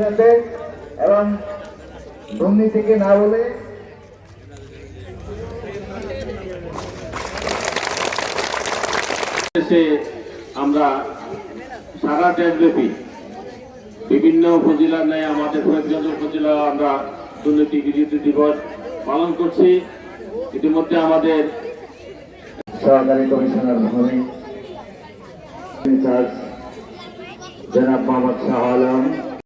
সাথে এবং দুর্নীতিকে না বলে আমরা সারা দেশব্যাপী বিভিন্ন উপজেলার ন্যায় আমাদের কয়েকজন উপজেলা আমরা দুর্নীতি বিরোধী দিবস পালন করছি। ইতিমধ্যে আমাদের সহকারী কমিশনার ভূমি জনাব মোহাম্মদ শাহ আলম